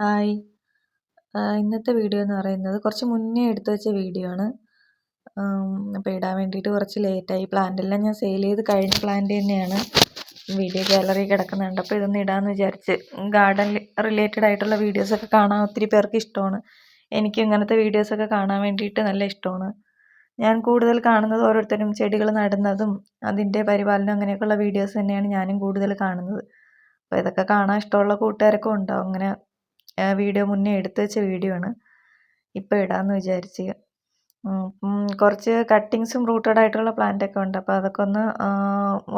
Hi ഇന്നത്തെ video എന്ന് പറയുന്നത് കുറച്ച് മുന്നേ എടുത്തു വെച്ച വീഡിയോ ആണ്. അപ്പോൾ ഇടാൻ വേണ്ടിയിട്ട് കുറച്ച് ലേറ്റായി പ്ലാന്റ് എല്ലാം ഞാൻ സെയിൽ ചെയ്ത് കഴിഞ്ഞ പ്ലാന്റ് തന്നെയാണ്. വീഡിയോ ഗാലറി കിടക്കുന്നുണ്ട്. അപ്പോൾ ഇതൊന്ന് ഇടാമെന്ന് വിചാരിച്ച് ഗാർഡൻ റിലേറ്റഡ് ആയിട്ടുള്ള വീഡിയോസൊക്കെ കാണാൻ ഒത്തിരി പേർക്ക് ഇഷ്ടമാണ്. എനിക്ക് ഇങ്ങനത്തെ വീഡിയോസൊക്കെ കാണാൻ വേണ്ടിയിട്ട് നല്ല ഇഷ്ടമാണ്. ഞാൻ കൂടുതൽ കാണുന്നത് ഓരോരുത്തരും ചെടികൾ നടുന്നതും അതിന്റെ പരിപാലനം അങ്ങനെയൊക്കെയുള്ള വീഡിയോസ് തന്നെയാണ് ഞാനും കൂടുതൽ കാണുന്നത്. അപ്പോൾ ഇതൊക്കെ കാണാൻ ഇഷ്ടമുള്ള കൂട്ടുകാരൊക്കെ ഉണ്ടാവും അങ്ങനെ വീഡിയോ മുന്നേ എടുത്തു വെച്ച വീഡിയോ ആണ്. ഇപ്പോൾ ഇടാമെന്ന് വിചാരിച്ച്. കുറച്ച് കട്ടിങ്സും റൂട്ടഡ് ആയിട്ടുള്ള പ്ലാന്റ് ഒക്കെ ഉണ്ട്. അപ്പോൾ അതൊക്കെ ഒന്ന്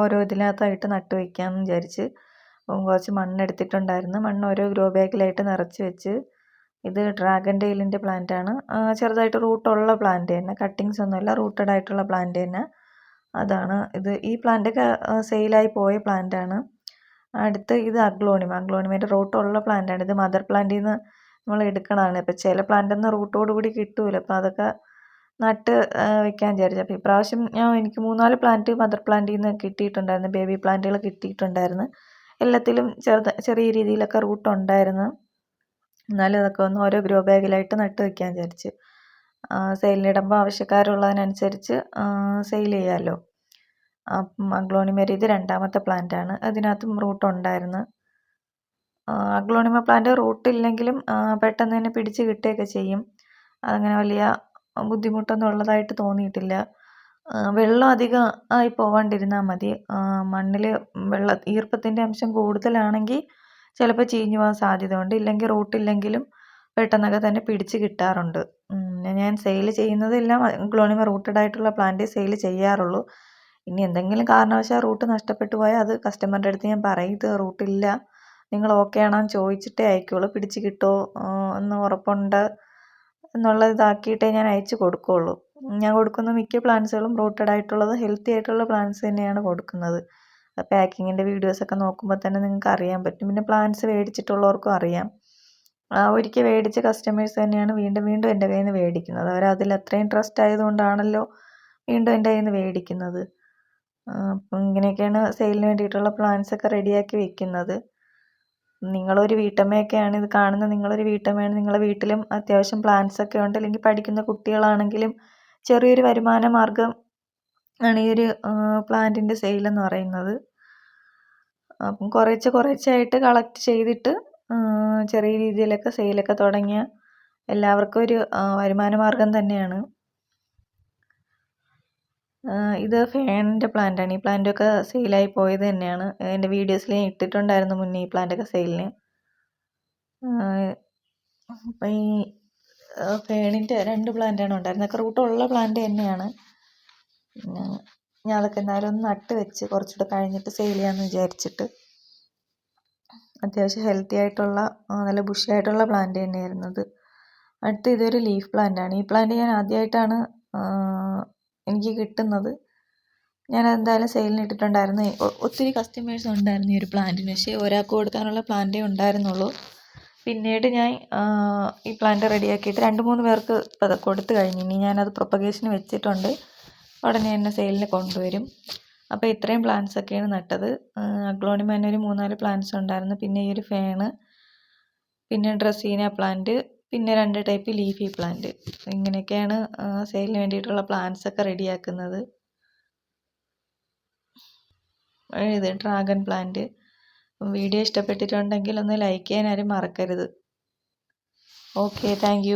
ഓരോ ഇതിനകത്തായിട്ട് നട്ടു വയ്ക്കാമെന്ന് വിചാരിച്ച്. കുറച്ച് മണ്ണ് എടുത്തിട്ടുണ്ടായിരുന്നു. മണ്ണ് ഓരോ ഗ്രോ ബാഗിലായിട്ട് നിറച്ച് വെച്ച്. ഇത് ഡ്രാഗൺ ടെയിലിന്റെ പ്ലാന്റ് ആണ്. ചെറുതായിട്ട് റൂട്ടുള്ള പ്ലാന്റ് തന്നെ. കട്ടിങ്സ് ഒന്നുമില്ല റൂട്ടഡ് ആയിട്ടുള്ള പ്ലാന്റ് തന്നെ. അതാണ് ഇത്. ഈ പ്ലാന്റൊക്കെ സെയിലായി പോയ പ്ലാന്റ് ആണ്. അടുത്ത് ഇത് അഗ്ലോണിമ. അഗ്ലോണിമേന്റെ റൂട്ടുള്ള പ്ലാന്റാണ്. ഇത് മദർ പ്ലാന്റിൽ നിന്ന് നമ്മൾ എടുക്കണതാണ്. ഇപ്പം ചില പ്ലാന്റൊന്നും റൂട്ടോട് കൂടി കിട്ടൂല. അപ്പോൾ അതൊക്കെ നട്ട് വെക്കാൻ വിചാരിച്ചു. അപ്പം ഇപ്രാവശ്യം ഞാൻ എനിക്ക് മൂന്നാൽ പ്ലാന്റ് മദർ പ്ലാന്റിൽ നിന്ന് കിട്ടിയിട്ടുണ്ടായിരുന്നു. ബേബി പ്ലാന്റുകൾ കിട്ടിയിട്ടുണ്ടായിരുന്നു. എല്ലാത്തിലും ചെറുത് ചെറിയ രീതിയിലൊക്കെ റൂട്ട് ഉണ്ടായിരുന്നു എന്നാലും അതൊക്കെ ഒന്ന് ഓരോ ഗ്രോ ബാഗിലായിട്ട് നട്ട് വെക്കാൻ വിചാരിച്ച്. സെയിലിനിടുമ്പോൾ ആവശ്യക്കാരുള്ളതിനനുസരിച്ച് സെയിൽ ചെയ്യാമല്ലോ അഗ്ലോണിമ ഇത് രണ്ടാമത്തെ പ്ലാന്റ് ആണ്. അതിനകത്തും റൂട്ട് ഉണ്ടായിരുന്നു. അഗ്ലോണിമ പ്ലാന്റ് റൂട്ട് ഇല്ലെങ്കിലും പെട്ടെന്ന് തന്നെ പിടിച്ച് കിട്ടുകയൊക്കെ ചെയ്യും. അതങ്ങനെ വലിയ ബുദ്ധിമുട്ടൊന്നും ഉള്ളതായിട്ട് തോന്നിയിട്ടില്ല. വെള്ളം അധികം ആയി പോവാണ്ടിരുന്നാൽ മതി. മണ്ണിൽ വെള്ള ഈർപ്പത്തിന്റെ അംശം കൂടുതലാണെങ്കിൽ ചിലപ്പോൾ ചീഞ്ഞു പോകാൻ സാധ്യതയുണ്ട്. ഇല്ലെങ്കിൽ റൂട്ടില്ലെങ്കിലും പെട്ടെന്നൊക്കെ തന്നെ പിടിച്ച് കിട്ടാറുണ്ട്. ഞാൻ സെയിൽ ചെയ്യുന്നതെല്ലാം ഗ്ലോണിമ റൂട്ടഡ് ആയിട്ടുള്ള പ്ലാന്റ് സെയിൽ ചെയ്യാറുള്ളൂ. ഇനി എന്തെങ്കിലും കാരണവശാൽ റൂട്ട് നഷ്ടപ്പെട്ടു പോയാൽ അത് കസ്റ്റമറിന്റെ അടുത്ത് ഞാൻ പറയും ഇത് റൂട്ടില്ല നിങ്ങൾ ഓക്കെ ആണോ എന്ന് ചോദിച്ചിട്ടേ അയക്കുകയുള്ളൂ പിടിച്ച് കിട്ടുമോ എന്ന് ഉറപ്പുണ്ട് എന്നുള്ള ഇതാക്കിയിട്ടേ ഞാൻ അയച്ചു കൊടുക്കുകയുള്ളൂ ഞാൻ കൊടുക്കുന്ന മിക്ക പ്ലാന്റ്സുകളും റൂട്ടഡ് ആയിട്ടുള്ളത് ഹെൽത്തി ആയിട്ടുള്ള പ്ലാന്റ്സ് തന്നെയാണ് കൊടുക്കുന്നത്. പാക്കിങ്ങിന്റെ വീഡിയോസൊക്കെ നോക്കുമ്പോൾ തന്നെ നിങ്ങൾക്ക് അറിയാൻ പറ്റും. പിന്നെ പ്ലാന്റ്സ് മേടിച്ചിട്ടുള്ളവർക്കും അറിയാം. ഒരിക്കൽ മേടിച്ച കസ്റ്റമേഴ്സ് തന്നെയാണ് വീണ്ടും വീണ്ടും എന്റെ കയ്യിൽ നിന്ന് മേടിക്കുന്നത്. അവർ അതിൽ അത്രയും ട്രസ്റ്റ് ആയതുകൊണ്ടാണല്ലോ വീണ്ടും എന്റെ കയ്യിൽ നിന്ന് മേടിക്കുന്നത്. അപ്പം ഇങ്ങനെയൊക്കെയാണ് സെയിലിന് വേണ്ടിയിട്ടുള്ള പ്ലാൻസൊക്കെ റെഡിയാക്കി വെക്കുന്നത്. നിങ്ങളൊരു വീട്ടമ്മയൊക്കെയാണ് ഇത് കാണുന്ന നിങ്ങളൊരു വീട്ടമ്മയാണ് നിങ്ങളുടെ വീട്ടിലും അത്യാവശ്യം പ്ലാൻസൊക്കെ ഉണ്ട്. അല്ലെങ്കിൽ പഠിക്കുന്ന കുട്ടികളാണെങ്കിലും ചെറിയൊരു വരുമാന മാർഗം ആണ് ഈ ഒരു പ്ലാന്റിന്റെ സെയിലെന്ന് പറയുന്നത്. അപ്പം കുറേശ്ശെ ആയിട്ട് കളക്ട് ചെയ്തിട്ട് ചെറിയ രീതിയിലൊക്കെ സെയിലൊക്കെ തുടങ്ങിയാൽ എല്ലാവർക്കും ഒരു വരുമാന മാർഗം തന്നെയാണ്. ഇത് ഫാനിന്റെ പ്ലാന്റാണ്. ഈ പ്ലാന്റൊക്കെ സെയിലായി പോയത് തന്നെയാണ്. എന്റെ വീഡിയോസിൽ ഞാൻ ഇട്ടിട്ടുണ്ടായിരുന്നു മുന്നേ ഈ പ്ലാന്റൊക്കെ സെയിലിന്. അപ്പം ഈ ഫേണിന്റെ രണ്ട് പ്ലാന്റാണ് ഉണ്ടായിരുന്നത്. ഒക്കെ റൂട്ടുള്ള പ്ലാന്റ് തന്നെയാണ്. പിന്നെ ഞാൻ അതൊക്കെ എന്തായാലും ഒന്ന് നട്ട് വെച്ച് കുറച്ചുകൂടെ കഴിഞ്ഞിട്ട് സെയിൽ ചെയ്യാമെന്ന് വിചാരിച്ചിട്ട്. അത്യാവശ്യം ഹെൽത്തി ആയിട്ടുള്ള നല്ല ബുഷി ആയിട്ടുള്ള പ്ലാന്റ് തന്നെയായിരുന്നു അത്. അടുത്ത ഇതൊരു ലീഫ് പ്ലാന്റാണ്. ഈ പ്ലാന്റ് ഞാൻ ആദ്യമായിട്ടാണ് എനിക്ക് കിട്ടുന്നത്. ഞാൻ എന്തായാലും സെയിലിന് ഇട്ടിട്ടുണ്ടായിരുന്നു. ഒത്തിരി കസ്റ്റമേഴ്സ് ഉണ്ടായിരുന്നു ഈ ഒരു പ്ലാന്റിന് പക്ഷേ ഒരാൾക്ക് കൊടുക്കാനുള്ള പ്ലാന്റേ ഉണ്ടായിരുന്നുള്ളൂ. പിന്നീട് ഞാൻ ഈ പ്ലാന്റ് റെഡിയാക്കിയിട്ട് രണ്ട് മൂന്ന് പേർക്ക് കൊടുത്തു കഴിഞ്ഞു. ഇനി ഞാനത് പ്രൊപ്പഗേഷന് വെച്ചിട്ടുണ്ട്. ഉടനെ എന്നെ സെയിലിന് കൊണ്ടുവരും. അപ്പോൾ ഇത്രയും പ്ലാന്റ്സ് ഒക്കെയാണ് നട്ടത്. അഗ്ലോണിമ ഒരു മൂന്നാൽ പ്ലാന്റ്സ് ഉണ്ടായിരുന്നു. പിന്നെ ഈ ഒരു ഫേണ് പിന്നെ ഡ്രസ്സീന പ്ലാന്റ് പിന്നെ രണ്ട് ടൈപ്പ് ലീഫി പ്ലാന്റ് ഇങ്ങനെയൊക്കെയാണ് സെയിലിന് വേണ്ടിയിട്ടുള്ള പ്ലാന്റ്സ് ഒക്കെ റെഡിയാക്കുന്നത് ഇത് ഡ്രാഗൺ പ്ലാന്റ് വീഡിയോ ഇഷ്ടപ്പെട്ടിട്ടുണ്ടെങ്കിൽ ഒന്ന് ലൈക്ക് ചെയ്യാൻ ആരും മറക്കരുത്. Okay thank